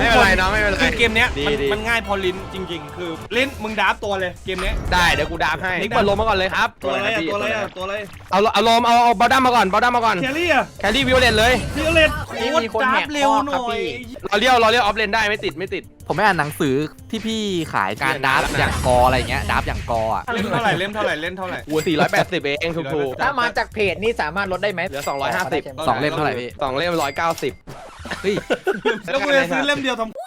Yeah. ไม่เป็นไรน้องไม่เป็นไร คือเกมเนี้ยดีมันดีมันง่ายพอลิ้นจริง ๆ คือลิ้นมึงดับตัวเลยเกมเนี้ย ได้เดี๋ยวกูดามให้นิกเปิดลมมาก่อนเลยครับตัวอะไรอะตัวอะไรอะตัวอะไรเอาเอาลมเอาเอาบอลดัมมาก่อนบอลดัมมาก่อนแครี่อะแครี่วิวเลนเลยฟิโอเลตนี่โคตมีรคนดัแหบกเร็วข้อหครับน่อยพี่เราเลี้ยวเราเลี้ยวออฟเลนได้ไม่ติดไม่ติด ผมไม่อ่านหนังสือที่พี่ขายการดับอย่างกออะไรเงี้ยดับอย่างกออะ เล่มเท่าไหร่เล่มเท่าไหร่เล่มเท่าไหร่ หัว480เองถูกถูกถ้ามาจากเพจนี่สามารถลดได้ไหมเหลือ250 สองเล่มเท่าไหร่พี่สองเล่ม190 เฮ้ย แล้วกูจะซื้อเล่มเดียวทำเลยเนี่ย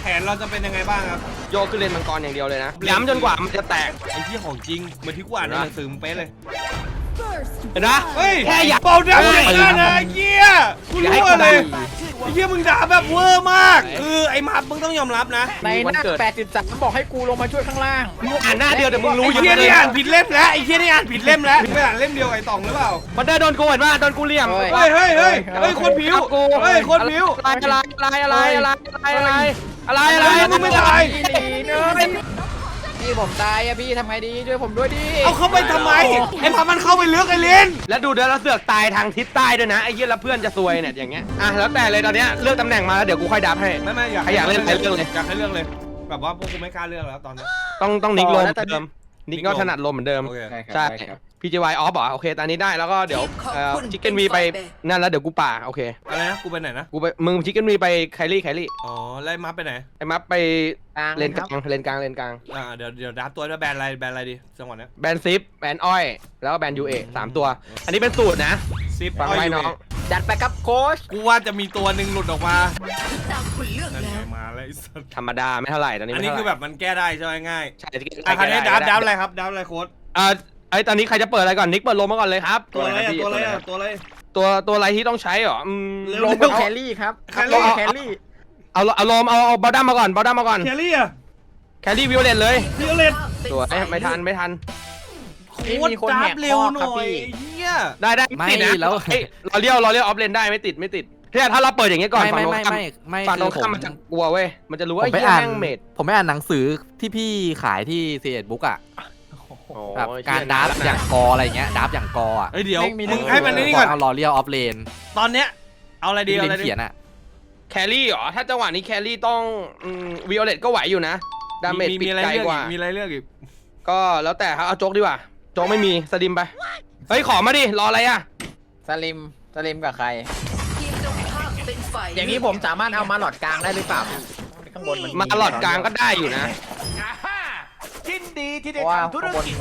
แผนเราจะเป็นยังไงบ้างครับ โยกขึ้นเลนมังกรอย่างเดียวเลยนะย้ำจนกว่ามันจะแตก ไอ้ที่ของจริงเหมือนที่กูอ่านในหนังสือมึงเป๊ะเลย เห็นนะเฮ้ยแค่อยากเป่าดับเลยนะนะไอ้เหี้ยกูอย่าให้รู้กูเลยด่าไอ้เหี้ยมึงด่าแบบเวอร์มากคือไอ้มาร์คมึงต้องยอมรับนะในหน้า83บอกให้กูลงมาช่วยข้างล่างมึงอ่านหน้าเดียวแต่มึงรู้ไอ้อยู่เหี้ยเลนี่ยอ่านผิดเล่มแล้วไอ้เหี้ยนี่อ่านผิดเล่มแล้วไม่อ่านเล่มเดียวกับไอ้ตองหรือเปล่ามันได้โดนกูเห็นป่ะโดนกูเหลี่ยมเฮ้ยเฮ้ยเฮ้ยเฮ้ยคนผิวกูเฮ้ยโคตรผิวอะไรอะไรอะไรอะไรอะไรอะไรอะไรอะไรมึงไม่ตาย พี่หนีเนอะพี่ผมตายอะพี่ทำไงดีช่วยผมด้วยดิเอาเข้าไปทำไมไอ้พามันเข้าไปเลือกไอ้เลนแล้วดูเดี๋ยวเราเสือกตายทางทิศใต้ด้วยนะไอ้เหี้ยแล้วเพื่อนจะซวยเนี่ยอย่างเงี้ยอะแล้วแต่เลยตอนเนี้ยเลือกตำแหน่งมาแล้วเดี๋ยวกูค่อยดับให้ ไม่ไม่อยากใครอยากเล่นใครเลือกเลย อยากให้เรื่องเลย แบบว่าพวกกูไม่กล้าเลือกแล้วตอนนี้ ต้องต้องนิกลมเหมือนแล้วตอนนี้เดิมนิกก็ถนัดลมเหมือนเดิม โอเค ใช่พีจีวายออฟเหรอโอเคตอนนี้ได้แล้วก็เดี๋ยวชิคเก้นวีไปนั่นแล้วเดี๋ยวกูป่าโอเคอะไรนะ กูไปไหนนะ กูไปมึงชิคเก้นวีไปไคลี่ไคลี่อ๋อ ไล่มาไปไหน ไอ้มัฟไปกลางเลนกคลารับงเลนกลางเลนกลางอ่า เดี๋ยวเดี๋ยวดับตัวด้วยแบรนด์อะไร แบรนด์อะไรดีจังหวะเนี้ย แบนซิปแบนอ้อย แล้วก็แบนยูเอสามตัว อันนี้เป็นสูตรนะ ซิปฟังไว้น้องจัดไปครับโค้ชกูว่าจะมีตัวหนึ่งหลุดออกมาตามคุณเลือกนั่นแล้ไงว มาแล้วไอ้สัสธรรมดาไม่เท่าไหร่ตอนนี้อันไม่นี้เท่าคือไหแบร่บมันแก้ได้ใช่ไหมง่ายใช่อะคันนี้ดับดับอะไรไรครับดับอะไรโค้ดอ่า ไอ้ตอนนี้ใครจะเปิดอะไรก่อนนิกเปิดลมมาก่อนเลยครับตัวอะไรอะตัวอะไรอะตัวอะไร ตัวตัวอะไรที่ต้องใช้เหรออืมเร็ว ลมลงเอาแครี่ครับแครี่ลงแครี่เอาเอาลมเอาเอาบอลดัมมาก่อนบอลดัมมาก่อนแครี่อะแครี่วิวเลนเลยฟิโอเลตตัวเอ้ยไม่ทันไม่ทัน โคตรดับเร็วหน่อยไอ้เหี้ยได้ได้ไม่ติดนะแล้ว เอ้ยเราเลี้ยวเราเลี้ยวออฟเลนได้ไม่ติดไม่ติดเนี่ยถ้าเราเปิดอย่างเงี้ยก่อนไม่ฝั่งไม่ตรงไม่ข้ามไม่ไม่ฝั่งตรงคือข้ามผมมันจะกลัวเว้ยมันจะรู้ผว่ามไปไอ้เหี้ยอ่านแม่งเมดผมไปอ่านหนังสือที่พี่ขายที่เซียบุ๊กอะ แบบการดับอย่างกออะไรเงี้ยดับอย่างกออะเอ้ยเดี๋ยวแม่งมีมึงหงให้มันนี่ก่อน เอาลอเรียลออฟเลนตอนเนี้ยเอาอะไรดีที่เอาเลอะไรนดีเขียนอะแครี่เหรอ ถ้าจังหวะนี้แครี่ต้องวิโอเลตก็ไหวอยู่นะ ดาเมจมีปิดมีอะไรไกลเลือกกอีว่ากมีอะไรเลือกอีกก็แล้วแต่ครับเอาโจ๊กดีกว่า โจ๊กไม่มีสลิมไป เฮ้ย ขอมาดิ รออะไรอะ สลิมสลิมกับใครทีมตรงข้ามเป็นฝ่ายอย่างนี้ผมสามารถเอามาหลอดกลางได้หรือเปล่าพี่ข้างบนมันมาหลอดกลางก็ได้อยู่นะ เพราะว่าข้างบนมี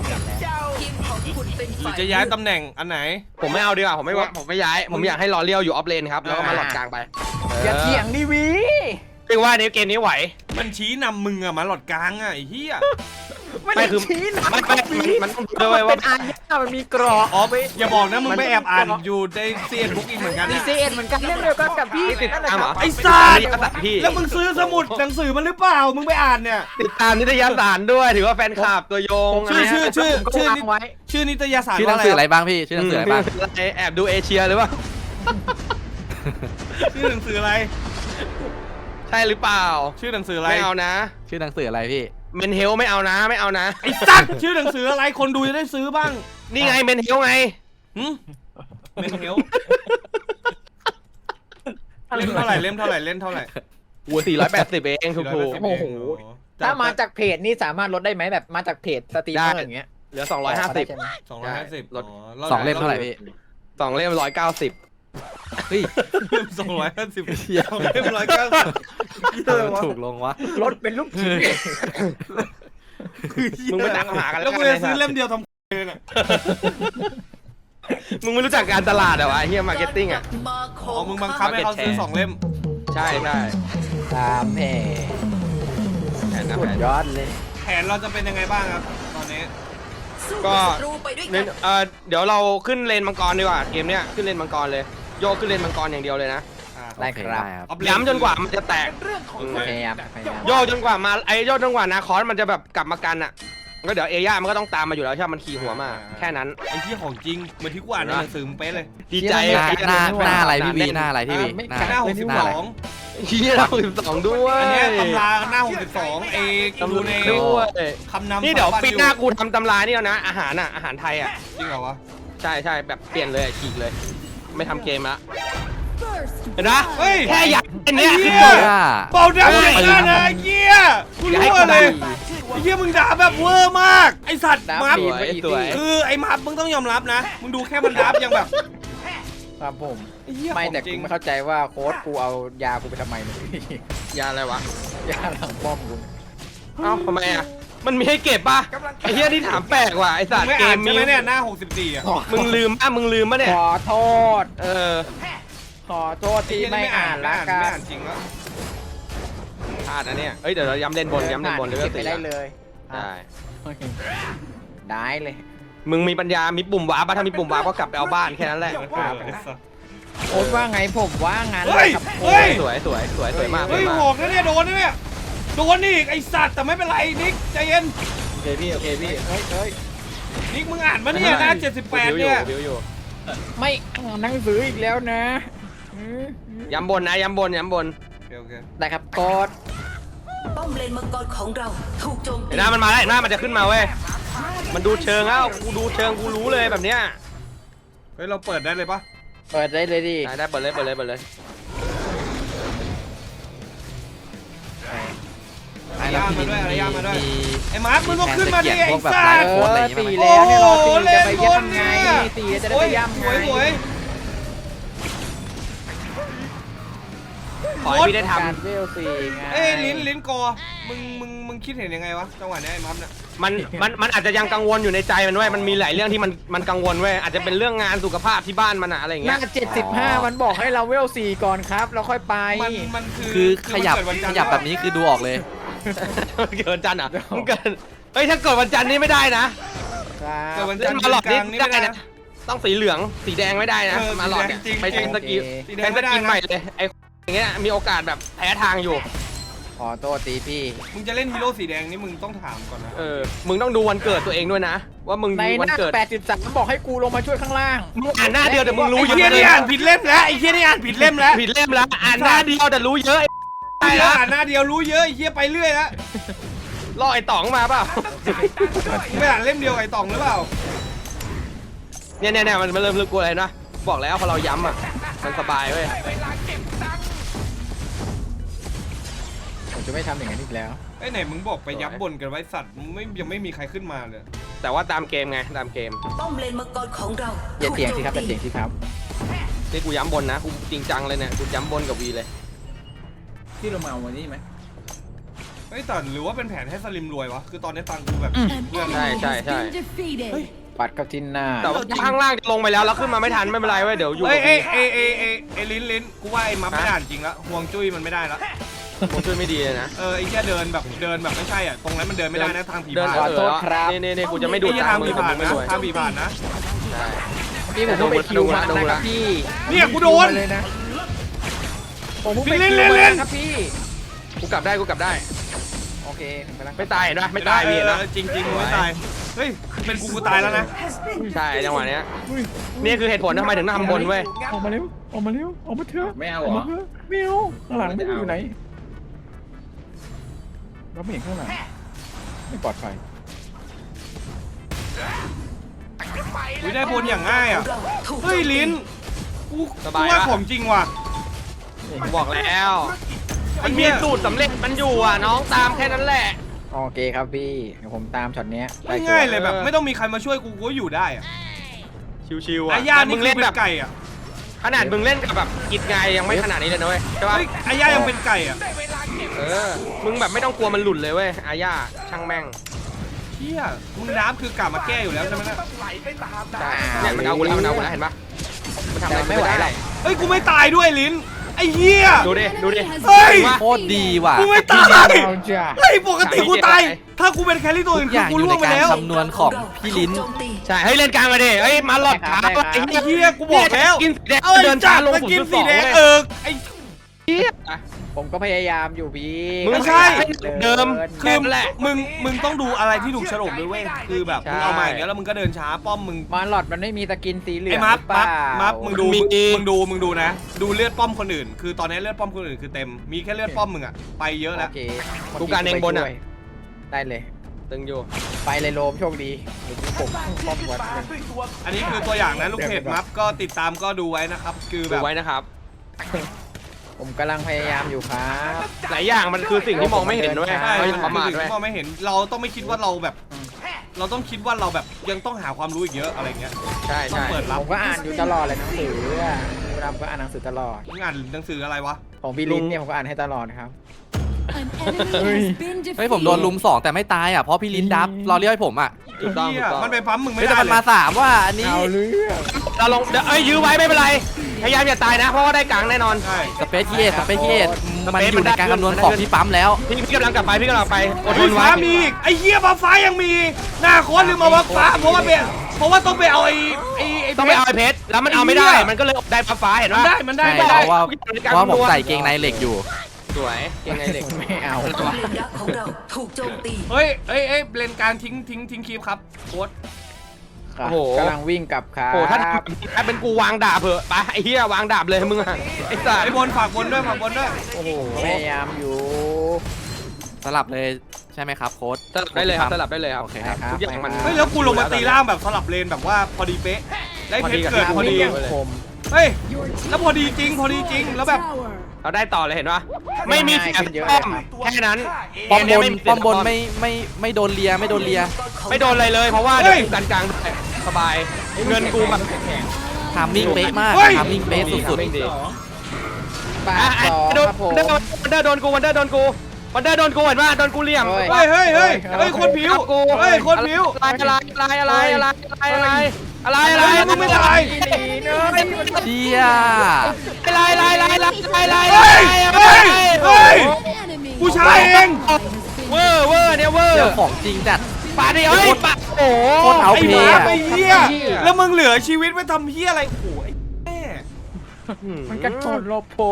แล้วทีมของคุณเป็นหรือฝ่ายจะย้ายตำแหน่งอันไหน ผมไม่เอาดีกว่าผมไม่ว่าผมไม่ย้าย ผมอยากให้รอเลี้ยวอยู่ออฟเลนครับแล้วก็มาหลอดกลางไปอย่าเถียงดิวี เรียกว่าในเกมนี้ไหว มันชี้นำมึงอะมาหลอดกลางอะไอ้เหี้ย ไม่ไม่ได้คือชี้นะมันมันมันต้องดูมัด้วยนว่า เป็นอาญามันมีกรอบอ๋ออย่าบอกนะมึงมันไปแอบอ่านอยู่ในเซียนบุ๊กอีกเหมือนกันมีนะเซนเหมือนกันเรื่องเดียวกันกับพี่ติดนั่นแหละตามคเหรรัอบไอ้สัตว์นิตยสารพี่แล้วมึงซื้อสมุดหนังสือมันหรือเปล่า มึงไปอ่านเนี่ย ติดตามนิตยสารด้วยถือว่าแฟนคลับตัวยงชื่อชื่อชื่อผมก็ชื่อวางนิไว้ชื่อนิตยสารชื่อหนัว่างสืออะไรอะไรบ้างพี่ชื่อหนังสืออะไรบ้าง แอบดูเอเชียหรือเปล่า ชื่อหนังสืออะไร ใช่หรือเปล่า ชื่อหนังสืออะไร ไม่เอานะชื่อหนังสืออะไรพี่ เมนเฮลไม่เอานะ ไม่เอานะ ไอ้สัตว์ชื่อหนังสืออะไรคนดูจะได้ซื้อบ้างนี่ไงเมนเฮลไง หึเมนเฮลเล่มเท่าไหร่เล่มเท่าไหร่เล่มเท่าไหร่หัว480เองถูกถูก 480โอ้โหเองถ้ามาจากเพจนี่สามารถลดได้ไหมแบบมาจากเพจสตรีมเมอร์อย่างเงี้ยเหลือได้250ใช่ไหมสองร้อยห้าสิบลดสองเล่มเท่าไหร่พี่ สองเล่ม190 เฮ้ยสองร้อยห้าสิบเหี้ยสองเล่มร้อยเก้าสิบทำไมมันถูกลงวะลดเป็นลูกชิ้นมึงไปตามหากันแล้วกูกัจะซื้อเล่มเดียวทำเลยเนี่ยมึงไม่รู้จักการตลาดเหรอวะเฮียมาร์เก็ตติ้งอะมาขอ๋อองมึงบังคับให้เขาซื้อสองเล่ม ใช่ใช่ตามแผนแผนนะสุแผดนยอดเลย แผนเราจะเป็นยังไงบ้างครับ ตอนนี้ สู้ก็กับศัตรูไปด้วยเน้กันนเอ่อเดี๋ยวเราขึ้นเลนมังกรดีกว่าเกมเนี้ยขึ้นเลนมังกรเลย โยกขึ้นเลนมังกรอย่างเดียวเลยนะอ่าได้โอเคครับได้ครับอัพเลย้ำจนกว่ามันจะแตกพยายามพยายามโยกจนกว่ามาไอ้โยกจนกว่านาคอสมันจะแบบกลับมากันอะก็เดี๋ยวเอย่ามันก็ต้องตามมาอยู่แล้วใช่ไหมมันขี่หัวมา แค่นั้น ไอ้ที่ของจริงเหมือนที่กูอ่านในหนังสือมึงเป๊ะเลย ดีใจหน้าหน้าหน้าอะไรพี่วีหน้าอะไรพี่วีไม่หน้าหน้าหกสิบหน้าสอะไรอง เฮียเราสิบสองด้วยอันเนี้ยตำราหน้าหกสิบสองเอดูในด้วยคำนำนี่เดี๋ยวสมบัติปีหน้ากูทำตำรานี่แล้วนะ อาหารอะ อาหารไทยอะ จริงเหรอวะ ใช่ใช่แบบเปลี่ยนเลยอะฉีกเลย ไม่ทำเกมละเห็นปะเฮ้ย แค่อยากอันเนี้ยคือเหี้ตัยวเป่าดังเลยนะนะไอ้เหี้ยกูอย่าให้รู้กูเลยด่าไอ้เหี้ยมึงด่าแบบเวอร์มาก ไอสัตว์ดับมัฟบีไปอีกสวยทีคือไอ้มัฟมึงต้องยอมรับนะ มึงดูแค่มันดับยังแบบ ครับผมไอ้เหี้ยไม่ของแต่จริกูงไม่เข้าใจว่าโค้ดกูเอายากูไปทำไมเนี่ย ยาอะไรวะ ยาหลังป้อมกูเอ้าทำไมอะ มันมีให้เก็บป่ะไอ้เหี้ยที่ถามแปลกว่ะไอ้สัตว์ไม่เกอ่านมใช่มีไหมเนี่ยหน้า 64 อะ มึงลืมอะมึงลืมป่ะเนี่ย ขอโทษ เออ ขอโทษที่ไม่อ่านไม่ละอ่านกัไม่นอ่านจริงแล้วพลาดนะเนี่ยเอ้ยเดี๋ยวเราย้ำเล่นบนย้ำเล่นบนเลเวเก็ลบไปสี่ได้อะเลย ได้ ได้เลย มึงมีปัญญา มีปุ่มวาร์ปป่ะถ้ามีปุ่มวาร์ปก็กลับไปเอาบ้านแค่นั้นแหละครับไอ้สัตว์โค้ดว่าไงผมว่างั้นเฮ้ยครับเฮ้ย สวยสวยสวยสวยมากสเฮ้วยยมากหอกนะเนี่ยโดนนะเนี่ยโดนอีกไอสัตว์แต่ไม่เป็นไรนิกใจเย็นโอเคพี่โอเคพี่เฮ้ยเฮ้ยนิกมึงอ่านมาเนี่ยหน้า78เนี่ยบิวอยู่ไม่อ่านหนังสืออีกแล้วนะอืมย้ำบนนะย้ำบนย้ำบนโอเคโอเคได้ครับโค้ด ป้อมเลนมังกรของเราถูกโจมเห็ตีนหน้ามันมาแล้วเห็นหน้ามันจะขึ้นมาเว้ย มันดูเชิงแล้วกูดูเชิงกูรู้เลยแบบเนี้ยเฮ้ยเราเปิดได้เลยปะเปิดได้เลยดิได้ได้เปิดเลยเปิดเลยเปิดเลยอารยามาด้วยอารยามาด้วยมีไอ้มาร์คมึงก็ขึ้นมาดิไอ้พวกแบบสัไลตฟ์ว์โค้ดอะไรเออย่างอเงี้ยตีมั้ยแล้วเนี่ยรอตีจะไปย่ำไงตีจะได้ไปย่ำสไง ขอให้พี่ได้ทการเวลสี่ไงเอ้ยลิ้นลิ้นกอ มึงมึงมึงคิดเห็นยังไงวะจังหวะเนี้ยไอ้มัฟเนี่ยำมันมันมันอาจจะยังกังวลอยู่ในใจมันเว้ยมันมีหลายเรื่องที่มันมันกังวลเว้ยอาจจะเป็นเรื่องงานสุขภาพที่บ้านมันอะอะไรอย่างหเงี้น้าย เจ็ดสิบห้ามันบอกให้เราเวลสี่ก่อนครับแล้วค่อยไป มันมันคือคือขยับมันเกิดวันขจันทร์ยับแบบนี้คือดูออกเลย เกินจันทร์อะมึงเกินเฮ้ยถ้าเกิดวันจันทร์นี้ไม่ได้นะเกิดวันเล่จันนทร์มาหลอดกนี่ลางนี่ได้ไม่ได้นะนะต้องสีเหลืองสีแดงไม่ได้นะเออมาหลอดเนี่ยสีแดงจริงๆไปเป็นสกิลสีแดเป็งนไม่สได้กินนะใหม่เลยไอ้ อย่างเงี้ยมีโอกาสแบบแพ้ทางอยู่ ขอโทษตีพี่ มึงจะเล่นฮีโร่สีแดงนี่มึงต้องถามก่อนนะเออ มึงต้องดูวันเกิดตัวเองด้วยนะ ว่ามึงในมีหวันน้าเกิดแปดสิบสามบอกให้กูลงมาช่วยข้างล่าง มึงอ่านหน้าเดียวแต่มึงรู้ไอ้เยเหี้ยอะเลนี่ยอ่านผิดเล่มแล้วไอ้เหี้ยนี่อ่านผิดเล่มแล้วผิดเล่มแล้วอ่านหน้าเดียวแต่รู้เยอะไอ้ไอ้ได้เหี้ยละอ่านหน้าเดียวรู้เยอะไอ้เหี้ยไปเรื่อยแล้วล่อไอ้ต๋องมาเปล่า มึงไม่อ่านเล่มเดียวกับไอ้ต่องหรือเปล่าเนี่ยเนี่ยเนี่ยมันมันเริ่มรู้กลัวอะไรนะ บอกแล้วพอเราย้ำอะ มันสบายเว้ย จะไม่ทำอย่างนั้นอีกแล้ว ไอ้ไหนมึงบอกไปยับบนกันไว้สัตว์มึงไม่ยังไม่มีใครขึ้นมาเลยแต่ว่าตามเกมไงตามเกมป้อมเลนมังกรของเราอย่าถูกเถียงโจสิมครับอย่าตีเถียงสิครับ นี่กูย้ำบนนะกูจริงจังเลยเนี่ยกูย้ำบนกับวีเลยพี่ลงมาเอาวันนี้ไหมเฮ้ยแต่หรือว่าเป็นแผนให้สลิมรวยวะคือตอนนี้ตังค์กูแบบเพื่อนใช่ใช่ใช่ปัดเข้าที่หน้าแต่ว่าข้างล่างจะลงไปแล้วแล้วขึ้นมาไม่ทันไม่เป็นไรเว้ยเดี๋ยวอยู่เอ้ยกับเอ้วียเอ้ยเอ้ยเอ้ยเอ้ยลิ้นลิ้นกูว่าไอ้มัฟไม่อ่านจริงละห่วงจุ้ยมันไม่ได้ละ ผมช่วยไม่ดีเลยนะเออไอ้แค่เดินแบบเดินแบบไม่ใช่อะตรงนั้นมันเดินไม่ได้นะทางผีเดินผ่านเออแล้วนี่นี่นี่กูจะไม่ดูไอ้เหี้ยตาทามงมืผีอแต่ผ่ามึนงไม่นะด้วยทางผีผ่านนะใช่พี่ผมเพิ่งไปคิวมาดูนะละครับพี่เนี่ยกูโดนมาเลยนะผมเพิ่งไปเล่คินวเล่นมาเล่นนะครับพี่กูกลับได้กูกลับได้โอเคไปแล้วไม่ตายเห็นปะไม่ตายพี่เห็นปะออจริงจริงๆมึงไม่ตายเฮ้ยเป็นกูกูตายแล้วนะใช่จังหวะเนี้ยนี่คือเหตุผลทำไมถึงทำบนเว้ยออกมาเร็วออกมาเร็วออกมาเถอะไม่เอาอเหอกรอมาเถอะไม่เอาข้างหลังไม่รู้อยู่ไหน เราไม่เห็นข้างหลังไม่ปลอดภัยอุ้ยได้บนอย่างง่ายอะเราถูกโจมตีเฮ้ยลิ้นกูสบายกูว่าปะของจริงว่ะกูบอกแล้ว มันมีสูตรสำเร็จมันอยู่อะน้องตามแค่นั้นแหละ โอเคครับพี่เดี๋ยวผมตามช็อตเนี้ยได้ง่ายๆชัวร์เลยแบบ ไม่ต้องมีใครมาช่วยกูกูก็อยู่ได้อะชิวๆอะอาญาแต่นี่มึงคือเล่นเป็แบบ นไก่อะขนาดมึงเล่นกับแบบกิจไงยังไม่ขนาดนี้เลยนะเว้ยใช่ปะเฮ้ยอาญายังเป็นไก่อะเออ มึงแบบไม่ต้องกลัวมันหลุดเลยเว้ยอาญาช่างแม่งเชี่ยมึงน้ำคือกลับมาแก้อยู่แล้วใช่ไหมนะใช่เนี่ยมันเอากูแล้วมันเอากูแล้วเห็นปะมันทำอะไรไม่ไม่ไหวได้หรอกเฮ้ยกูไม่ตายด้วยลิ้นไอ้เหี้ยดูดิดูดิเฮ้ยโคตรดีว่ะกูไม่ตายเอาจ้ะเฮ้ยปกติกูตายใช่ถ้ากูเป็นแครี่ตัวทุอื่นกอคือย่างกูอยู่ล่วในงไปการแล้วคำนวณของพี่ลิ้นถูกโจมตีใช่เฮ้ยเล่นกลางมาดิเฮ้ยมาหลอดขาไอ้ไอ้เหี้ยกูบอกแล้วกินสีแดงเอ้ยเดินจัช้าดลงมาศูนกินย์จุดสสีองแดงเว้ยเออไอ้ ผมก็พยายามอยู่พี่มึงไม่ใช่ เดิมคือแหละมึงมึงต้องดูอะไรที่ถูกโฉลกด้วยเว้ยคือแบบใช่มึงเอามาอย่างเงี้ยแล้วมึงก็เดินช้าป้อมมึงมาหลอดมันไม่มีสกินสีเหลืองไอ้มัฟหรือเปมัล่าฟมัฟมึงดูมีมึงดูมึงดูนะ ดูเลือดป้อมคนอื่น คือตอนนี้เลือดป้อมคนอื่นคือเต็มมีแค่เลือดป้อมมึงอะไปเยอะแล้ว โอเคกูการเองบนอะไปช่วยได้เลย ตึงอยู่ไปเลยโลมโชคดีเดี๋ยวผมป้อมวัดเลยอันนี้คือตัวอย่างนะลูกเพจมัฟก็ติดตามก็ดูไว้นะครับ คือแบดูบไว้นะครับ ผมกำลังพยายามอยู่ครับ หลายอย่างมันคือสิ่งที่มองไม่เห็นด้วยใช่ใช่เราคืออย่าประมาทสิ่งด้วย ที่มองไม่เห็น เราต้องไม่คิดว่าเราแบบ เราต้องคิดว่าเราแบบยังต้องหาความรู้อีกเยอะอะไรเงี้ย ใช่ต้องใช่ เปิดรับผมก็อ่านอยู่ตลอดเลยหนังสืออะเวลาผมก็อ่านหนังสือตลอด มึงอ่านหนังสืออะไรวะ ของพี่ลินเนี่ยผมก็อ่านให้ตลอดครับ เฮ้ยผมโดนลุมสองแต่ไม่ตายอะเพราะพี่ลิ้นดับรอเลี้ยวให้ผมอะถูกต้องเหี้ถูยกต้องมันไปปั๊มมึงไม่เฮ้ยได้แต่มันเลมายสามว่าอันนี้เอาเรื่องเราลงเดี๋ยวเอ้ยยื้อไว้ไม่เป็นไรพยายามอย่าตายนะเพราะว่าได้กลางแน่นอน ใช่สเปซที่เอสสเปซที่เอสสมันเปซอยู่ในการมันได้คำนวณมันได้ของพี่ปั๊มแล้ว พี่พี่กำลังกลับไปพี่กำลังไปอดทเฮ้ยนไว้ฟ้ามีอีกไอ้เหี้ยฟ้าฟ้ายังมีหน้าโค้ดลืมมาว่าฟ้าเพราะว่าเปเพราะว่าต้องไปเอาไอ้ไอ้ไอ้ ต้องไปเอาไอ้เพชรแล้วมันเอาไม่ได้ไอ้เหี้ยมันก็เลยได้ฟ้าฟ้าเห็นมันปะได้มันได้ ใช่ไม่ได้เพราะว่าเพราะว่าผมใส่เกงในเหล็กอยู่ สวยเก่งไงเด็กไม่เอาป้อมเลนดักของเราถูกโจมตี เฮ้ยเอ้ยเอ้ยเลนกลารทิ้งทิ้งทิ้งคลิปครับโค้ดครับกำลังวิ่งกลับครับโอ้ถ้าถ้าเป็นกูวางดาบเถอะไปไอ้เหี้ยวางดาบเลยมึงอะไอ้สัสไอ้บนฝากบนด้วยฝากบนด้วยโอ้โหพยายามอยู่ สลับเลยใช่ไหมครับโค้ด สลับได้เลยครับสลับได้เลยครับโอเคไปครับครับ ทุกอย่างมันเฮ้ยแล้วกูลงมาตีล่างแบบสลับเลนแบบว่าพอดีเป๊ะ ได้เพชรเกิดพอดีวิ่งผมเฮ้ยแล้วพอดีจริงพอดีจริงแล้วแบบ เราได้ต่อเลยเห็นปะไม่มีเสียป้อมแค่นั้นป้อมบเกนเยป้อมบนไม่ไม่ไม่โดนเลียไม่โดนเลีย ไม่โดนอะไรเลยเพราะว่าเดี๋ยวกูกันกลางด้วยสบายเงินกูแบบทามมิ่งเป๊ะมากเฮ้ยทามมิ่งเป๊ะสุดไม่ดีปาอะดอะสองโดนครับผมวันเดอร์โดนกูวันเดอร์โดนกูวันเดอร์โดนกูเห็นปะโดนกูเหลี่ยมเฮ้ยเฮ้ยเฮ้ยเฮ้ยเฮ้ยคนผิวกูเฮ้ยคนผิวอะไรอะไรอะไรอะไรอะไรอะไร อะไรอะไรเฮ้ยมึงไม่ตายๆเชี่ยอะไรอะไรอะไรอะไรอะไรเฮ้ยเฮ้ยเฮ้ยผู้ชายเองเวอร์เวอร์เนี่ยเวอร์เจอของจริงจัดปาดิเอ้ยปาโอ้โคตรเอาไอ้เพหลมาย์อะไอ้เหี้ยแล้วมึงเหลือชีวิตไว้ทำเหี้ยอะไรโอ้โหไอ้แม่มันกระโดดหลบโผล่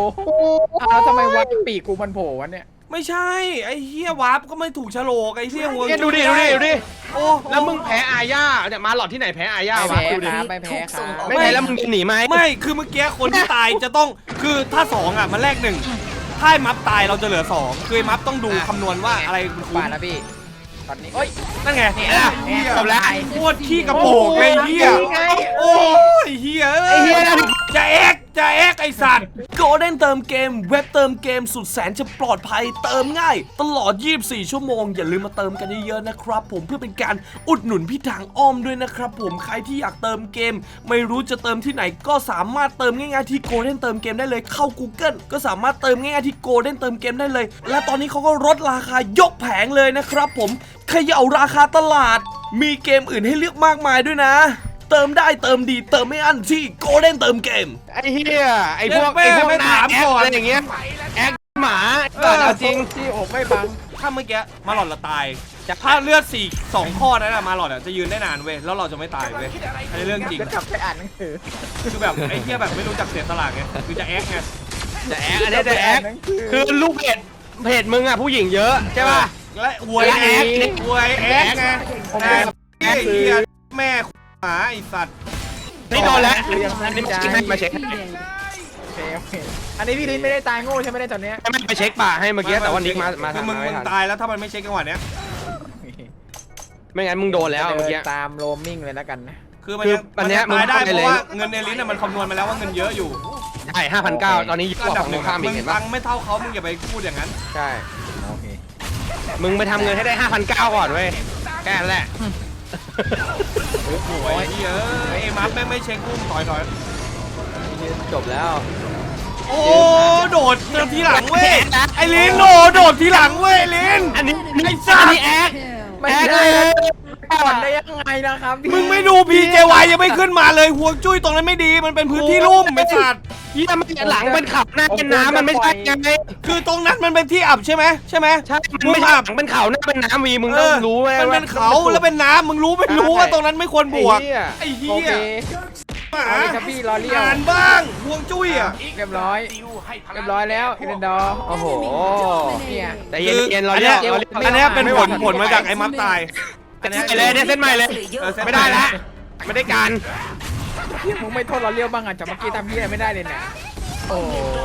อ้าวแล้วทำไมวัดปีกกูมันโผล่วะเนี่ย ไม่ใช่ ไอ้เหี้ยวาร์ปก็ไม่ถูกฉลกไอ้เหี้ยหัวเนี่ยดูดิดูดิดูดิโอ้แล้วมึงแพ้อาญาเนี่ยมาหลอดที่ไหนแพ้อาญาไม่วะแพ้ดูดิครับไม่แพ้ครับไม่แพ้แล้วมึงจะหนีไหมไม่คือเมื่อกี้คนที่ตายจะต้องคือถ้าสองอะมันแรกหนึ่งถ้าไอ้มัฟตายเราจะเหลือสองคือไอ้มัฟต้องดูคำนวณว่าอะไรมันคุ้ปามดนะพี่ตอนนี้โอ้ยนั่นไงอะจบแล้วโคตรขี้กระโปรงเลยไอ้เหี้ยไงโอ้ยเหี้ยไอ้เหี้ยนะจะเอ็ก จะเอ็กไอสัตว์โกลเด้นเติมเกม เว็บเติมเกมสุดแสนจะปลอดภัยเติมง่าย ตลอด 24 ชั่วโมง อย่าลืมมาเติมกันเยอะๆนะครับ ผมเพื่อเป็นการอุดหนุนพี่ทางอ้อมด้วยนะครับ ผมใครที่อยากเติมเกม ไม่รู้จะเติมที่ไหนก็สามารถเติมง่ายๆที่โกลเด้นเติมเกมได้เลยเข้า Google ก็สามารถเติมง่ายๆที่โกลเด้นเติมเกมได้เลย และตอนนี้เขาก็ลดราคายกแผงเลยนะครับ ผมเขย่าราคาตลาด มีเกมอื่นให้เลือกมากมายด้วยนะ เติมได้เติมดีเติมไม่อั้นที่โกลเด้นเติมเกม ไอ้เหี้ยไอ้พวกแม่ไอ้พวกไม่หน้าถามแอคก่อนอะไรอย่างเงี้ยแอคหมาเออเอาจริงที่อกไม่บังถ้าเมื่อกี้มาหลอดละตายถ้าเลือดสี่สองข้อนั้นอะมาหลอดอะจะยืนได้นานเว้ยแล้วเราจะไม่ตายเว้ยอันนี้เรื่องจริงจะกลับไปอ่านหนังสือคือแบบไอ้เหี้ยแบบไม่รู้จักเสียสละไงคือจะแอคไงจะแอคอันนี้จะแอคคือลูกเพจเพจมึงอะผู้หญิงเยอะใช่ป่ะและหวยแอคหวยแอคไงผมแต่ไม่ไอ้เหี้ยแม่ หมาไอ้สัตว์นี่โดนแล้วคือยังอันนี้มั่นใจให้มาเช็คโอเคโอเคอันนี้พี่ลินไม่ได้ตายโง่ใช่ไหมเนี่ยตอนเนี้ยให้มันไปเช็คป่าให้เมื่อกี้แต่วันนี้มามาคือทำมึงมามึไม่งทันตายแล้วถ้ามันไม่เช็คจังหวะเนี้ยไม่งั้นมึงโดนแล้วเมื่อกี้ดินตามโรมมิ่งเลยแล้วกันนะคือมันคือยังอันเนี้ยมัตายได้มึงเพเข้าไปเลย ราะว่าเงินในลิ้นอะมันคำนวณมาแล้วว่าเงินเยอะอยู่ใช่ห้าพันเก้าตอนนี้ยิ่งกอันว่าดัขบองหตรนึ่งงข้ามอีมึกงเห็นตัปะงค์ไม่เท่าเขามึงอย่าไปพูดอย่างนั้นใช่โอเคมึงไปทำเงินให้ได้ห้าพันเก้าก่อนเว้ยแค่นั้นแหละ โอ้โหไอเยอ้ยไอ้มัฟแม่งไม่เช็คกุ้มถอยถอยจบแล้ว โอ้โดดเดินทีหลังเว้ยไอ้ลินโดโดดทีหลังเว้ยลินอันนี้ไอ้สัตว์แอคไม่แอคได้เลยก่อนได้ยังไงนะครับพี่มึงไม่ดู PJY ยังไม่ขึ้นมาเลยห่วงจุ้ยตรงนั้นไม่ดีมันเป็นพื้นที่ลุ่มไอ้สัตว์ เยี่ยมันหลังเป็นขับหน้าเป็นน้ำมันไม่ใช่ไงคือตรงนั้นมันเป็นที่อับใช่ไหมใช่ไหมใช่มันไม่ใช่หลังเป็นเขาหน้าเป็นน้ำวีมึงต้องรู้ไว้มันเป็นเขาแล้วเป็นน้ำมึงรู้ไม่รู้ว่าตรงนั้นไม่ควรบวกไอ้โอเหี้เคยหมาเอาเลยครับพี่รอเลี้ยวอ่านบ้างห่วงจุ้ยอะเรียบร้อยเรียบร้อยแล้วเอเดนดอร์โอ้โหเนี่ยแต่เย็นเย็นๆเราอันเรีเนี้ยยกเราเรียกอันเนี้ยเป็นผลผลมาจากไอ้มัฟตายอันเนี้ยไปเลยเนี่ยเส้นใหม่เลยเออเส้นไม่ได้ละไม่ได้การ มึงไม่โทษรอเลี้ยวบ้างอะจากเมื่อกี้ทำเพี้ยไม่ได้เลยเนี่ยโอ้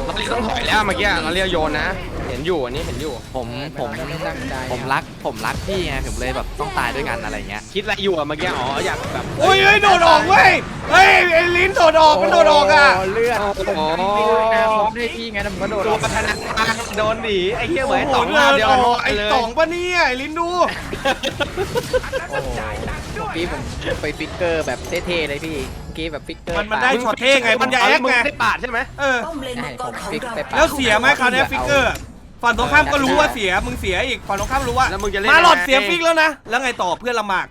เราต้องถอยแล้วเมื่อกี้เราเรียกโยนนะ เห็นนอยู่อันนี้เห็นอยู่ ผมผมไไม่ตั้งใจผมรักผมรักพี่ไงผมเลยแบบต้องตายด้วยกันอะไรเงี้ย คิดอะไรอยู่อะเมื่อกี้อ๋ออยากแบบโอ้ยเฮ้ยโดดออกเว้ยเฮ้ยไอ้ลิ้นโดดออกมันโดดออกอะโเลือดโอ้ผมโหพี่ดูนะผมให้พี่ไงแล้วผมก็โดดตัอวอกประธานาโดนหนีไอ้เหี้ยเหมืโอ้อนโหไอ้ต๋องเดิมานเดียวอกันอกไอ้เลยต๋องปะเนี่ยไอ้ลิ้นดูโอ้โหเมื่อกี้ผมไปฟิกเกอร์แบบเท่ๆเลยพี่เมื่อ กี้แบบฟิกเกอร์มันมันได้ช็อตเท่ไง มันจะแอคมึงไงได้ปาดใช่ไหมเออ ป้อมเลนใช่มังกผรมของฟิกเราไปปาดแล้วเสียไหมคราวเนี้ยฟิกเกอร์ ฝั่งตรงข้ามก็รู้ว่าเสีย มึงเสียอีก ฝั่งตรงข้ามรู้ว่า แล้วมึงจะเล่นมาหลอดยังไงเสียฟิกแล้วนะ แล้วไงต่อเพื่อนละหมาก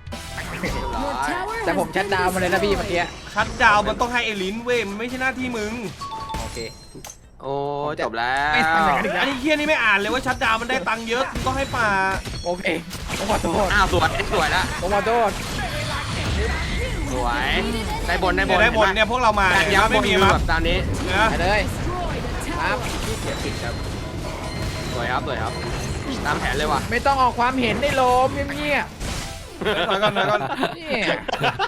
แต่ผมชัดดาวน์มาเลยนะพี่เมื่อกี้ชัดดาวน์มันต้องให้ไอ้ลิ้นเว้ย มันไม่ใช่หน้าที่มึง โอเค โอ้ยจบแล้วไม่ทำอย่างนั้นอีกอัแล้วนนี้เฮียนี่ไม่อ่านเลยว่าชัดดาวน์มันได้ตังค์เยอะมึงต้องให้ป่า โอเคผมขอโทษอ้าวสวยสวยละผมขอโทษ สวยได้บนได้บเนี่ยนได้บนเนี่ยพวกเรามาแต่เนี่ยย้ำบไม่นมีมือมั้แบบตามนี้นะไปเลยครับพี่เสียผิดครับสวยครับสวยครับ ตามแผนเลยว่ะไม่ต้องออกความเห็นได้โลมเงียบถอยก่อนถอยก่อนๆเนี่ย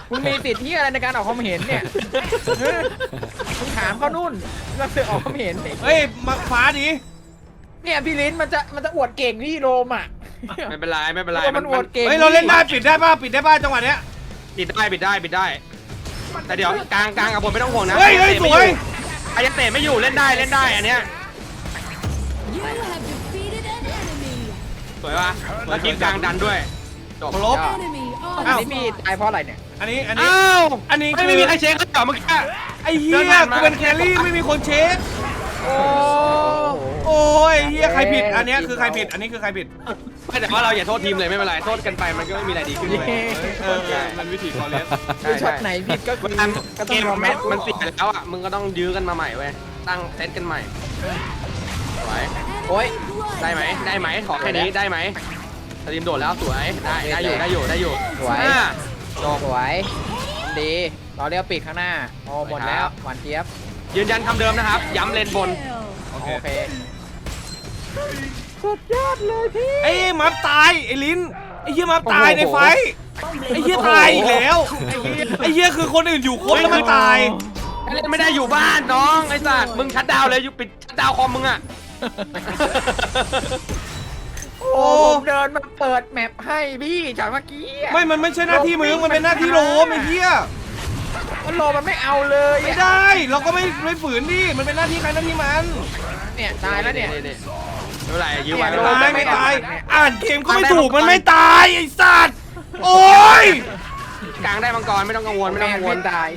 มึงมีสิทธิ์ที่อะไรในการออกความเห็นเนี่ยเออมึงถามเขานู่นแล้วเสือกออกความเห็นเนี่ยเฮ้ยมาฟ้าดิเนี่ยพี่ลิ้นมันจะมันจะอวดเก่งพี่โรมอะ ไม่เป็นไรไม่เป็นไรมันอวดเก่ง เฮ้ยเราเล่นได้ปิดได้ป่ะปิดได้ป่ะจังหวะเนี้ย ปิดได้ปิดได้ปิดได้ แต่เดี๋ยวกลางกลางกับบนไม่ต้องห่วงนะเฮ้ยเฮ้ยสวยอายาเตะไม่อยู่เล่นได้เล่นได้อันเนี้ย You have defeated an enemy. สวยป่ะแล้วคลิปกลางดันด้วยจบครบ Enemy อัน on นี้พี่ตายเพราะอะไรเนี่ย อันนี้อันนี้ อ้าวอันนี้ไม่คือมีใครเช็คเขาเหรอเมื่อกี้ ไอ้เฮีเดิยนผ่านมา กูเป็นแครี่ไม่มีคนเช็ค โอ้โอ้ยเฮียใครผิด อันเนี้ยคือใครผิด อันนี้คือใครผิด ไม่แต่ว่าเราอย่าโทษทีมเลยไม่เป็นไรโทษกันไปมันก็ไม่มีอะไรดีขึ้นเลยเออมันวิธีคอเลสคือช็อตไหนผิดก็คือมันก็ต้เกองมยอมแมรับตช์มันเสียแล้วอะมึงก็ต้องยื้อกันมาใหม่เว้ยตั้งเซตกันใหม่สวยโอ้ยได้ไหมได้ไหมขอแค่นี้ได้ไหมสตรีมโดดแล้วสวยได้ได้อยู่ได้อยู่ได้อยู่สวย อ่าจบสวยดี เราเรียกปิดข้างหน้าโอ้หมดแล้ว หวานเจี๊ยบ ยืนยันคำเดิมนะครับ ย้ำเลนบน kill. โอเค โอเคสุดยอดเลยพี่ไอ้มัฟตายไอ้ลิ้นไอ้เฮียมัฟตายในไฟท์ป้อมเลนไอ้เฮียตายอีกแล้วไอ้เฮียคือคนอื่นอยู่ครบแล้วมันตายเล่นไม่ได้อยู่บ้านน้องไอ้สัตว์มึงชัดดาวน์เลยอยู่ปิดชัดดาวน์คอมมึงอะ โอ้ผมเดินมาเปิดแมปให้พี่จากเมื่อกี้อะ ไม่มันไม่ใช่หน้าที่มึงมันเป็นหน้าที่โรมไอ้เฮีย มันโลมันไม่เอาเลยไม่ได้ เราก็ไม่ไม่ฝืนดิมันเป็นหน้าที่ใครหน้าที่มันเนี่ยตายแล้วเนี่ยไม่เป็นไรยื้อไว้เนี่ยไม่ตายเป็นไรไม่ตาย อ่านเกมก็ไม่ถูกมันไม่ตายไอ้สัตว์โอ้ยกลางได้มังกรไม่ต้องกังวลไม่แม่ต้องกังวไม่ลตาย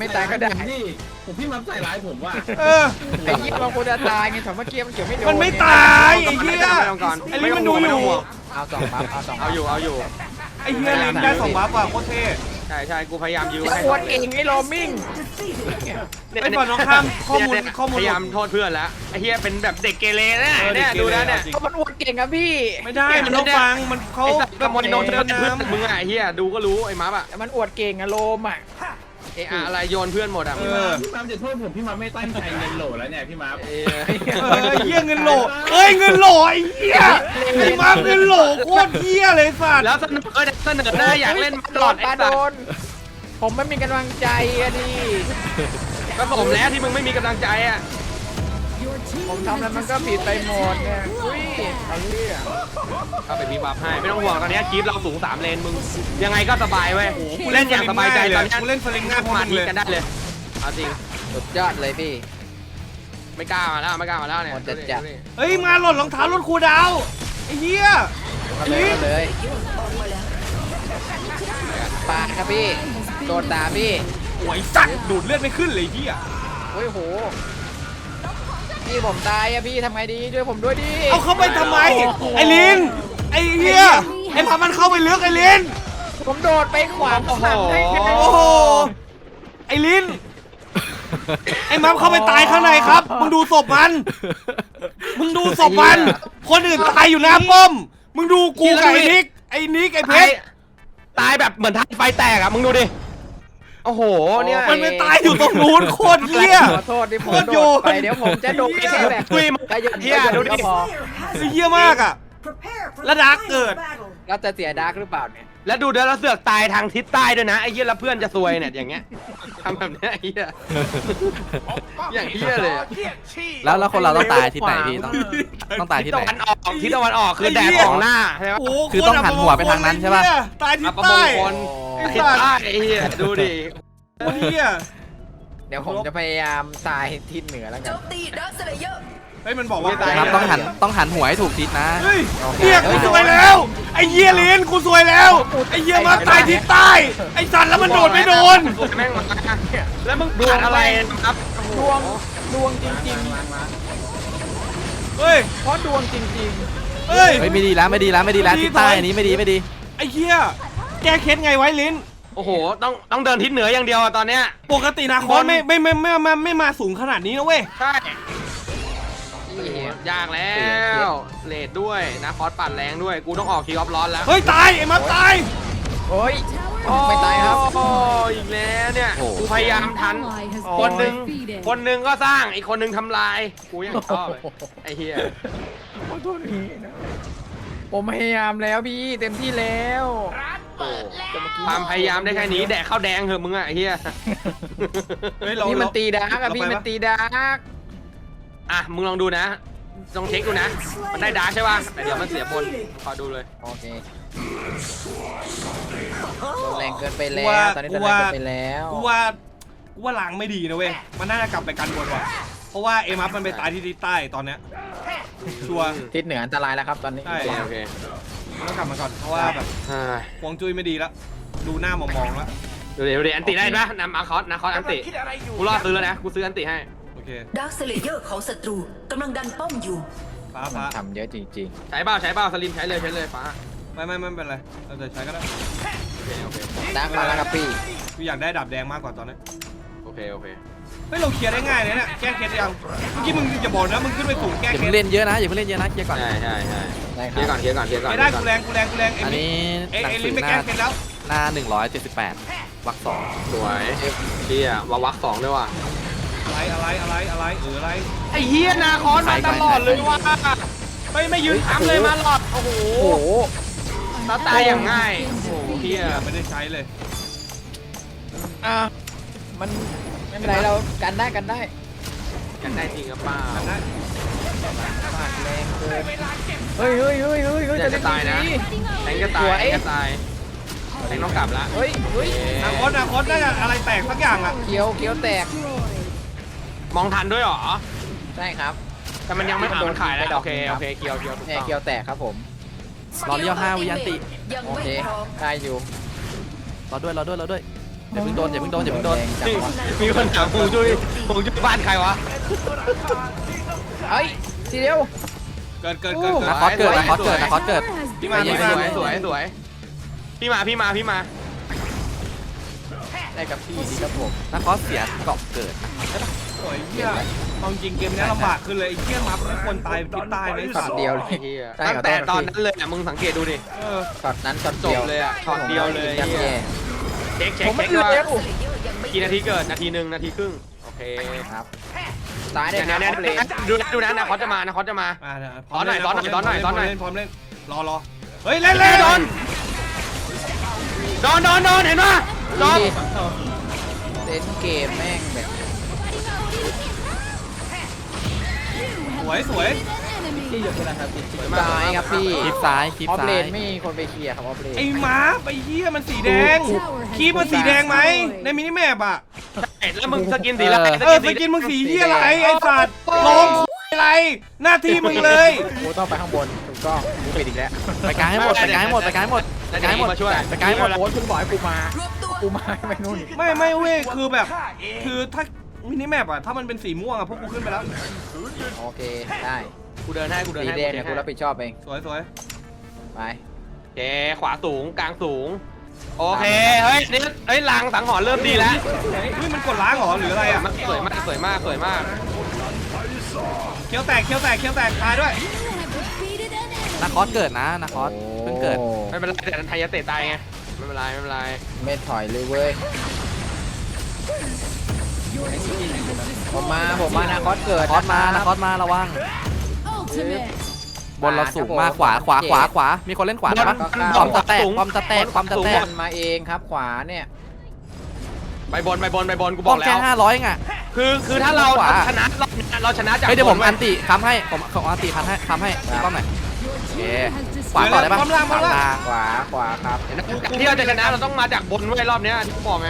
ไม่ตายก็ได้ นี่ผมพี่มัมใส่ร้ายผมว่าเออ ไอ้ยี่บางคนจะตายไงแต่เมื่อกี้มันเกี่ยวไม่โดนมันไม่ตายไอ้เฮียไม่ต้องก่อนไอ้ลิ้นมันดูอยู่ เอาสองปั๊บเอาสองเอาอยู่เอาอยู่ไอ้เฮียลิ้นได้สองบัฟอะโคตรเท่ ใช่ใช่กูพยายามยื้อไอ้ให้อวดเก่งไอ้โรมมิ่งไอ้ฝั่งตรงข้ามข้อมูลเนี่ยเนี่ยข้อมูลพยายามโทษเพื่อนแล้วไอ้เฮียเป็นแบบเด็กเกเรนะเออเด็เนี่กยเกเร ดูนะเนี่ยจริงก็มันอวดเก่งอะพี่ไม่ได้มันต้องฟังมันเขาไอ้สัตว์กระมวลโดนเดินเพื่อนมึงอะไอ้เฮียดูก็รู้ไอ้มัฟอะแต่มันอวดเก่งอะโรมอะ เอะอะอะไรโยนเพื่อนหมดอะเอมึงอพี่มัมจะโทษผมพี่มัมไม่ตั้งใจเงินโหลแล้วเนี่ยพี่มัมเออเออเหี้ยเงินโหลเอ้ยเงินโหลไอ้เหี้ยไอ้มาเงินโหลโคตรเหี้ยเลยสัตว์แล้วเสนอเออเสนอหน้าอยากเล่นมาตลอดปไอ้ลาสัโดตว์น ผมไม่มีกำลังใจอะดิก็สมแล้วที่มึงไม่มีกำลังใจอะ Your team ผมทำแล้วมันก็ผิดไปหมดเนี่ยอุ้ยเอาเรื่องก็ไปมีบัฟให้ไม่ต้องห่วงตอนนี้กีฟเราสูงสามเลนมึง ยังไงก็สบายเว้ยกูเล่นอย่างสบายใจตอนนี้กูเล่นสลิงง่ายพวกมามึงทีเลยกันได้เลยเอาจริงสุดยอดเลยพี่ ไม่กล้ามาแล้วไม่กล้ามาแล้วเนี่ยหมดจัดจัดดูดิเฮ้ยมาหล่นรองเท้ารถครูดาวไอ้เหี้ยมาเลยมาเลยปาดครับพี่โดนด่าพี่โอ้ยสัตว์ดูดเลือดไม่ขึ้นเลยไอ้เหี้ยโอ้ยโห พี่ผมตายอะพี่ทำไงดีช่วยผมด้วยดิเอาเข้าไปทำไม ไอ้ลิน ไอ้เหี้ยไอ้พามันเข้าไปลึกไอ้ลิน ผมโดดไปขวางหลังให้ไงโอ้โห ไอ้ลิน ไอ้มัมเข้าไปตายข้างในครับ มึงดูศพมัน มึงดูศพมัน คนอื่นตายอยู่หน้าป้อม มึงดูกูกับไอ้นิก ไอ้นิกไอ้เพตายชร ตายแบบเหมือนท่านไฟแตกอะมึงดูดิ โอ้โหเนี่ยมันไปตายอยู่ตรงนู้นโคตรเหี้ย ขอโทษที่ผมโคตรโดโยดนไปเดี๋ยวผมจะโดดไปแค่แบบคุยมึงใจเย็นเฮียดูดิก็พอไอ้เหี้ยมากอะแล้วดาร์กเกิดแล้วจะเสียดาร์กหรือเปล่าเนี่ย แล้วดูเดี๋ยวเราเสือกตายทางทิศใต้ด้วยนะไอ้เหี้ยแล้วเพื่อนจะซวยเนี่ยอย่างเงี้ยทำแบบเนี้ยไอ้เหี้ย อย่างเหี้ยเลยอะ แล้วแล้วคนเราต้องตายที่ไหนพี่ต้องต้องตายทิศที่ไหตะนวันออกทิศตะวันออกคือแดดออกหน้าใช่ไหมโอ้โหคือต้องหันหัวไปทางนั้นใช่ปะ ตายที่อัปมใต้ งคลทิศใต้ไอ้เหี้ยดูดิโอ้เหี้ยเดี๋ยวผมจะพยายามตายทิศเหนือแล้วโจกันมตีดักสเลเยอร์เฮ้ยมันบอกว่าครับต้องหันต้องหันหัวให้ถูกทิศนะเฮ้ยเหี้ยกูสวยแล้วไอ้เหี้ยลินกูสวยแล้วไอ้เหี้ยมาตายที่ใต้ไอ้สัตว์แล้วมันโดดไม่โดนแม่งมาแล้วมึงขาดอะไรครับดวงดวงจริงเฮ้ยๆเพราะดวงจริงเฮ้ยเฮ้ยไม่ดีแล้วไม่ดีแล้วไม่ดีแล้วไม่ดีทิศใต้ถอยอันนี้ไม่ดีไม่ดีไอ้เหี้ยแก้เคล็ดไงไว้ลินโอ้โห ต้องต้องเดินทิศเหนืออย่างเดียวอะตอนเนี้ย ปกตินะคอนไม่ไม่ไม่ไม่ไม่ไม่มาสูงขนาดนี้นะเว้ย ใช่ ยากแล้วเลดด้วยนะคอสปั่นแรงด้วย กูต้องออกคีย์ออฟร้อนแล้วเฮ้ยตายไอ้มัฟตายๆโอ้ย Tower ไม่ตายครับ โอ้อีกแล้วเนี่ย โอ้ กูพยายามทัน ally has คนหนึ่ง been defeated. คนหนึ่งก็สร้าง อีกคนหนึ่งทำลาย กูยังชอบเลยไอ้เหี้ย ขอโทษพี่นะผมพยายามแล้วพี่เต็มที่แล้วโอ้ความพยายามได้แค่นี้ แดกข้าวแดงเหอะมึงอะไอ้เหี้ย เฮ้ยเรานี่มันเราตีดาร์กอะพี่เราไปปะมันตีดาร์ก อะมึงลองดูนะลองเช็คดูนะ มันได้ดาร์กใช่ป่ะแต่เดี๋ยวมันเสียบนขอดูเลย โอเคแรงเกินไปแล้กูว่าวตอนนี้กูแรงว่าเกินไปแล้วกูว่ากูว่าล้างไม่ดีนะเว้ย มันน่าจะกลับไปกันบนว่ะ เพราะว่าเอ็มัฟมันไปตายที่ทิศใต้ตอนเนี้ย ชัวร์ ทิศเหนืออันตรายแล้วครับตอนนี้ใช่ โอเคโอเคต้องกลับมาก่อน เพราะว่าแบบอ่าฮวงจุ้ยไม่ดีแล้วดูหน้ามองๆแล้วดูดิดูดิอันติได้ปะนำอาคอสนาคอสอันติ กูรอซื้อแล้วนะ กูซื้ออันติให้ โอเคดักสเลเยอร์ของศัตรูกำลังดันป้อมอยู่ฟ้ามัฟ้านทำเยอะจริงใช้เปล่าใช้เปล่าสลิมใช้เลยใช้เลยฟ้าไม่ไม่ไม่เป็นไรเราจะใช้ก็ได้โอเคโอเคๆดาร์กมาแล้วครับพี่กูอยากได้ดาบแดงมากกว่าตอนนี้โอเคโอเคเฮ้ยเราเคลียร์ได้ง่ายเลยเนี่ยแก้เคล็ดยังเมื่อกี้มึงอย่าบอกนะมึงขึ้นไปสูงแก้อย่าเคล็เพิ่ดงเล่นเยอะนะอย่าเพิ่งเล่นเยอะนะเคลียร์ก่อน ใช่ใช่ใช่ได้คเคลียร์ก่รัอบนเคลียร์ก่อนเคลียร์ก่อนไม่ได้เคลียร์ก่กูอนแรงกูแรงกูแรงเอ็อันมินี้เอ้ยหนังเอ็สืลิอไม่หแก้น้าเคล็ดแล้วหน้า 178วรรคสองสวยเฮียวาวักสองด้วยว่ะ อะไรอะไรอะไรอะไรเอออะไรไอ้เฮียนาคอนมาตลอดเลยว่ะไม่ไม่ยืนทำเลยมาหลอดโอ้โหโอ้โหตาตายอย่างง่ายโอ้โหเฮียไม่ได้ใช้เลยอะมันไม่เป็นไรเรากันได้กันได้กันได้จริงหรือเปล่ากันได้ปากแรงเกินเฮ้ยเฮ้ยเฮ้ยเฮ้ยเฮ้ยอยากจะตายนะแทงก็ตายแทงก็ตายแทงต้องกลับละเฮ้ยเฮ้ยนาคอสนาคอสน่าจะอะไรแตกสักอย่างอะเคี้ยวเคี้ยวแตก มองทันด้วยเหรอ ใช่ครับ แต่มันยังไม่อ่านมันขายแล้วโอเคโอเคเคียวเคียวถูกแน่ต้องเคี้ยวแตกครับผม รอเลี้ยวห้าวิยันติ ยังโอไม่เคพร้อมได้อยู่รอด้วยรอด้วยรอด้วยอย่าเพิ่งโดนอย่าเพิ่งโดนอย่าเพิ่งโดนแรงจังนี่วะมีคนถามกูจุ้ยกูจุ้ยบ้านใครวะเฮ้ยทีเดียว เกิดเกิดเกิดเกินาดคอสเกิดนาคอสเกิดนาคอสเกิด พี่มาสพี่วยมาสวยสวยสวย พี่มาพี่มาพี่มาได้กับพี่ดีครับผมนาคอสเสียเกาะเกิดนะ โอ้ยเหี้ยเอาจริงเกมนี้ลำบากขึ้นเลยไอ้เหี้ยมัฟไม่ควรตายที่ตายไม่ช็อสัตตว์เดียวเลยเฮียใช่ตั้งขอโทษแต่ครับตอนพี่นั้นเลยอะมึงสังเกตดูดิ เออ ช็อตนั้นช็อตจเดีบยวเลยอะช็อตเดียวเลย ยับเหี้ยแย่เช็คเช็คผมไม่เช็คอึดว่าแล้ว กี่นาทีเกิดนาทีหนึ่งนาทีครึ่งโอเคครับตายได้เนี่ยคเนี่รัยบเนี่ยเลนดูนะดูนะนาคอสจะมานาคอสจะมาอ่าเดี๋ยวสอนหน่อยสอนหน่อยสอนหน่อยสอนหน่อยพร้อมเล่นรอรอเฮ้ยเล่นเล่นโดนโดนโดนโดนเห็นปะโดน เล่นเกมแม่งแบบ วยสวยที่หยดเวลาครับตายครับพี่คลิปซ้ายคลิปออฟซ้าเลยนไม่มีคนไปเคลียร์ครับออฟเลนไอ้ม้าไอ้เหี้ยมันสีแดง คีบมันสีแดงไหมในมินิแมปอะแล้วมึงสกินสีอะไรเออสกินมึงสีเหี้ยอะไรไอ้สัตว์ลงอะไรหน้าที่มึงเลยกูต้องไปข้างบนถูกต้องกูผิดอีกแล้วไปกลางให้หมดไปกลางให้หมดไปกลางให้หมดไปกลางให้หมดมาช่วยไปกลางให้หมดโค้ชคุณบอกให้กูมารวมตัวกูมาให้ไปนู่นอีกไม่ไม่เว้ยคือแบบ คือถ้า มินิแมปอะถ้ามันเป็นสีม่วงอะพวกกูขึ้นไปแล้ว โอเค ได้กูเดินให้กูเดินสีให้แดงเนี่ยกูรับผิดชอบเอง สวยสวยไป โอเคขวาสูงกลางสูง โอเคเฮ้ยนี่เฮ้ยลางสังหรณ์เริ่มดีแล้วเฮ้ยมันกดล้างเหรอหรืออะไรอะมันสวยมากสวยมากสวยมากเคี้ยวแตกเคี้ยวแตกเคี้ยวแตกตายด้วย You have defeated an enemy. นาคอสเกิดนะนาคอสเพิ่งเกิดโอ้ไม่เป็นไรแต่ไทยจะเตะตายไงไม่เป็นไรไม่เป็นไร ไม่ถอยเลยเว้ย ผมมาผมมานาคอสเกิดนาคอสมานาคอสมาระวัง Ultimate. บนเราสูงมากขวาขวาขวาขวา มีคนเล่นขวานะปะบนความจะแตกสูงความจะแตกความจะแตบกอลมาเองครับ ขวาเนี่ยไปบนไปบนไปบนกูบป้ออกมแล้แค่วห้าร้อยไง คือคือถ้าเราขวา ชนะเราเราชนะจากเฮ้ยเดี๋ยวผมบอันนติค้ำให้ผมผมอันติค้ำให้ค้ำให้พี่ป้อมหน่อย Your Yeah. team has ขวา destroyed ต่อได้ปะป้อมล่างป้อมล่าง ขวาขวาขวาครับเห็นไหมที่เราจะชนะเราต้องมาจากบนเว้ยรอบเนี้ยที่กูบอกไง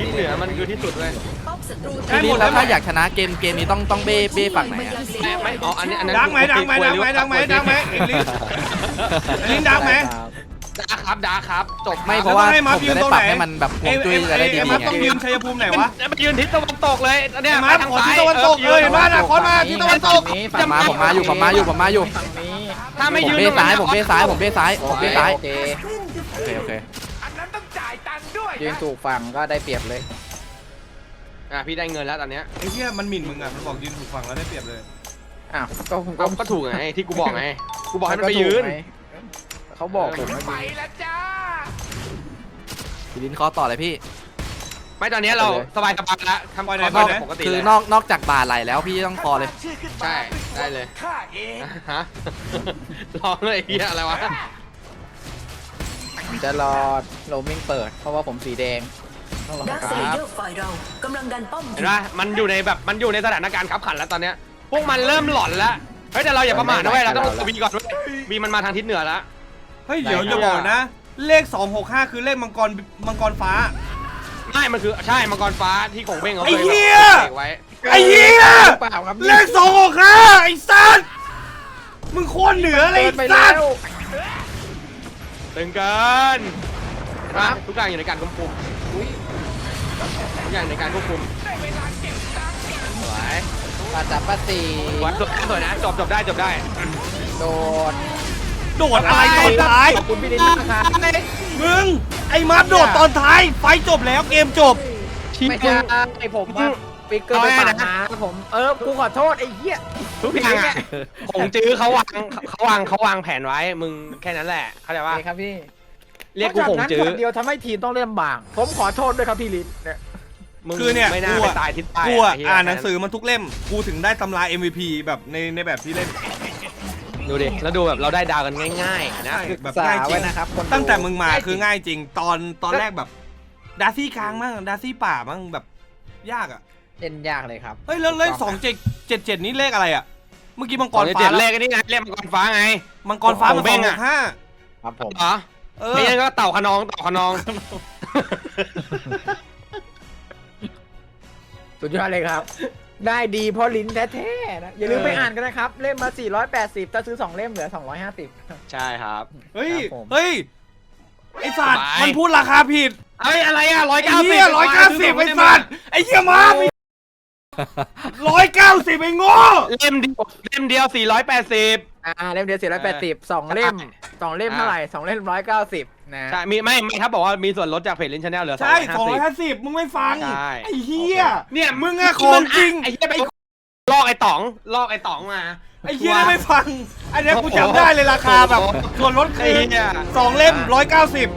ทิศเหนือมันคือที่สุดเว้ย ป้อมศัตรูพี่ลินแล้วถ้าอยากชนะเกมเกมนี้ต้องต้องเบ้เบ้ฝั่งไหนอะ ไม่ไม่อ๋ออันนี้อันนั้นดังไหมดังไหมดังไหมดังไหมดังไหมเอ็งลิสเอ็งลิสดังไหม ดาครับดาครับจบไม่คเพบราะว่าแล้วต้องให้มาผมยืนจะได้ตรงปรับไหนให้มันแบบฮวงจุ้ยจะได้ดีไอ้ๆมาไงต้องยืนชัยภูมิไหนวะไปยืนทิศตะวันตกเลยเนี่ยไอ้มาทางขอซ้ายทิศตะวันตกยืเอ้ยมานะคอนมาทิศตะวันตกนี้ผมมาผมมาอยู่ผมมาอยู่ผมมาอยู่ ฝั่งนี้ ถ้าไม่ผมยืนเบ้ตรงซ้ายนั้นผมเบ้ซ้ายผมเบ้ซ้ายผมเบ้ซ้ายโอเคโอเคโอเคยืนถูกฝั่งก็ได้เปรียบเลย อะพี่ได้เงินแล้วตอนเนี้ยไอ้เหี้ยมันหมิ่นมึงอะ มันบอกยืนถูกฝั่งแล้วได้เปรียบเลย อ้าวก็ผมก็ก็ถูกไงที่กูบอกไงกูบอกให้มันไปยืนถูกหมเขาบอกผมไม่ไปพี่ลินคอต่อเลยพี่ ไม่ตอนนี้เราสบายสบายแล้วทำปล่อยไหนความปล่อยไหนปกติคือแล้วนอกนอกจากบ่าไหลแล้วพี่ต้องคอเลย ใช่ได้เลยฮะรอเลยไอ้เฮียอะไรวะผมจะรอโรมมิ่งเปิด เพราะว่าผมสีแดงต้องรอดักคสเลรับเยอร์ฝ่ายเรากำลังดันป้อมอเห็นยู่ปะมันอยู่ในแบบมันอยู่ในสถานการณ์ขับขันแล้วตอนเนี้ยพวกมันเริ่มหลอนแล้วเฮ้ยแต่เราอย่าประมาทนะเว้ยเราต้องบีก่อนเว้ยบีมันมาทางทิศเหนือแล้ว เฮ้ยเดี๋ยวจะบอกนะ เลข 265 คือเลขมังกรมังกรฟ้า ไม่มันคือใช่มังกรฟ้าที่กงเบ้งเขาไอ้เคยเหี้ยเสกไว้ไอ้เหี้ยเปล่าครับเลข265ไอ้สัสมึงโคตรเหนือเลยเกิไอ้นไปสัแล้สวตึงเกินนะทุกอย่างอยู่ในการควบคุมทุกอย่างในการควบคุมสวยปัจจับปฏิสวยสวยนะจบจบได้จบได้โดด โดดอะไรตอนท้าย ขอบคุณพี่ลินมากครับมึง ไอ้มาร์คโดดตอนท้าย ไฟจบแล้วเกมจบ ไม่ใช่ไอผมว่าปิกเกอร์ไปปาดหาผมเออกูขอโทษไอ้เหี้ยทุกอย่างอะของจื้อเขาวางเขาวางเขาวางแผนไว้มึงแค่นั้นแหละเข้าใจโอว่าเคครับพี่เรียกกูหงจื้เพอราะฉะนั้นคนเดียวทำให้ทีมต้องเล่นบาง ผมขอโทษด้วยครับพี่ลินเนี่ยมึงคือเนี่ยไม่น่ากูไปอะตายทิศใต้กูอะไเยอ่านหนังสือมันทุกเล่ม กูถึงได้ตำรา MVP แบบในในแบบที่เล่น ดูดิ แล้วดูแบบเราได้ดาวกันง่ายๆนะ ใช่แบบสาง่ายจริไว้งนะครับคนดูตั้งแต่มึงมาคือง่ายจริง ตอนตอนแรกแบบ ดาซี่กลางมั่งดาซี่ป่ามั่งแบบ ยากอะเล่นยากเลยครับเฮ้ยแล้วเลขสองเจ็ดเจ็ดเจ็ดนี่เลขอะไรอะ เมื่อกี้มังกก่อนรจะฟ้าเจ็ดเลแล้ขวกันนี่ไงเลขมังกรฟ้าไง มังกรฟ้าของมันเบ้สองงหอะกห้าครับผมเหรอเออไม่งั้นก็เต่าขนองเต่าขนองสุดยอดเลยครับ ได้ดีเพราะลิ้นแท้ๆนะ อย่าลืมไปอ่านกันนะครับ เล่มมา 480 ถ้าซื้อ 2 เล่มเหลือ 250 ใช่ครับ เฮ้ย ครับผม เฮ้ย ไอสัตว์สบายมันพูดราคาผิด เอ้ยอะไรอะร้อยไอ้เก้าสิบเหี้ยร้อยเก้าสิบไอสัตว์ไอเหี้ยมาร้อยเก้าสิบไอโง่เล่มเดียวเล่มเดียวสี่ร้อยแปดสิบ อ่า เล่มเดียว 480 2 เล่ม 2 เล่มอ่าเท่าไหร่ 2 เล่ม 190 นะใช่มีไม่ไม่ถ้าบอกว่ามีส่วนลดจากเพจลินชาแนลเหลือสองใช่ร้อยห้าสองสิร้อบยห้าสิบมึงไม่ฟัง ใช่ ไอ้เหี้ย เนี่ยมึงอะของจริง ไอ้เหี้ยไปลอกไอ้ต๋องลอกไอ้ต๋องมา ไอ้เหี้ยไม่ฟัง อันเนี้ยกูจำได้เลยราคาแบบโอ้โหส่วนลดคือไอ้เหี้ย สองเล่มร้อยเก้าสิบ